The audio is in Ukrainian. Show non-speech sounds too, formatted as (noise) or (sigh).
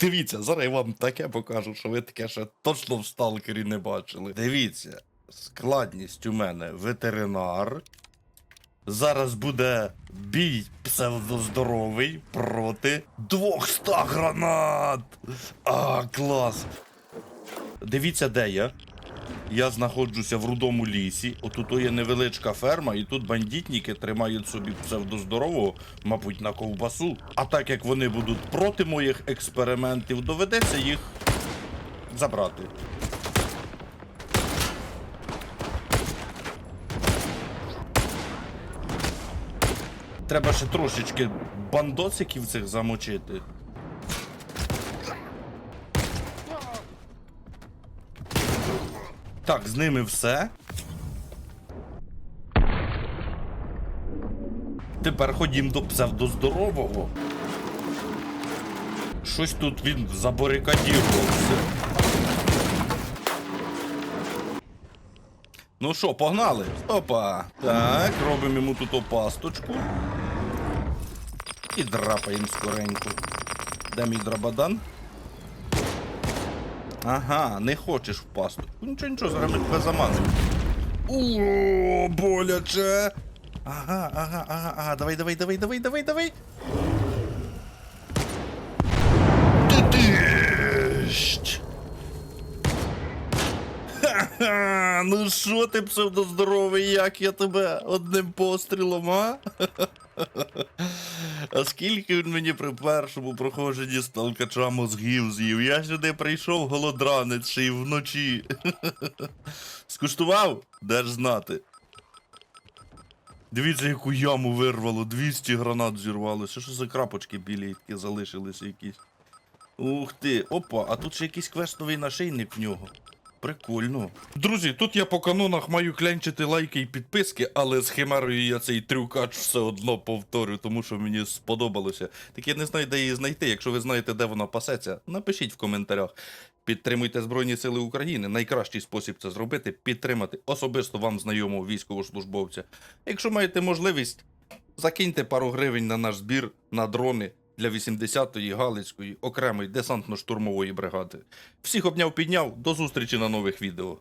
Дивіться, зараз я вам таке покажу, що ви таке ще точно в сталкері не бачили. Дивіться, складність у мене ветеринар. Зараз буде бій псевдоздоровий проти 200 гранат. А, клас. Дивіться, де я. Я знаходжуся в рудому лісі. Отут є невеличка ферма, і тут бандитники тримають собі псевдоздорового, мабуть, на ковбасу. А так як вони будуть проти моїх експериментів, доведеться їх забрати. Треба ще трошечки бандосиків цих замочити. Так, з ними все. Тепер ходім до псевдоздорового. Щось тут він забарикадірувався. Ну що, погнали? Опа. Так, робимо йому тут опасточку. І драпаємо скоренько. Де мій драбадан? Ага, не хочеш впасти. Ну нічого, нічого, зараз ми тебе заманимо. О, боляче. Ага, ага, ага, ага, давай, давай, давай, давай, давай, давай. Ха-ха, ну що ти псевдоздоровий, як я тебе одним пострілом, а? А скільки він мені при першому проходженні сталкача мозгів з'їв? Я сюди прийшов голодранець ще й вночі. (laughs) Скуштував? Де ж знати. Дивіться, яку яму вирвало, 200 гранат зірвалося. Що за крапочки білі такі залишилися якісь. Ух ти, опа, а тут ще якийсь квестовий нашийник в нього. Прикольно. Друзі, тут я по канонах маю клянчити лайки і підписки, але з химерою я цей трюкач все одно повторю, тому що мені сподобалося. Так я не знаю, де її знайти. Якщо ви знаєте, де вона пасеться, напишіть в коментарях. Підтримуйте Збройні Сили України. Найкращий спосіб це зробити підтримати особисто вам знайомого військовослужбовця. Якщо маєте можливість, закиньте пару гривень на наш збір на дрони для 80-ї Галицької окремої десантно-штурмової бригади. Всіх обняв підняв. До зустрічі на нових відео.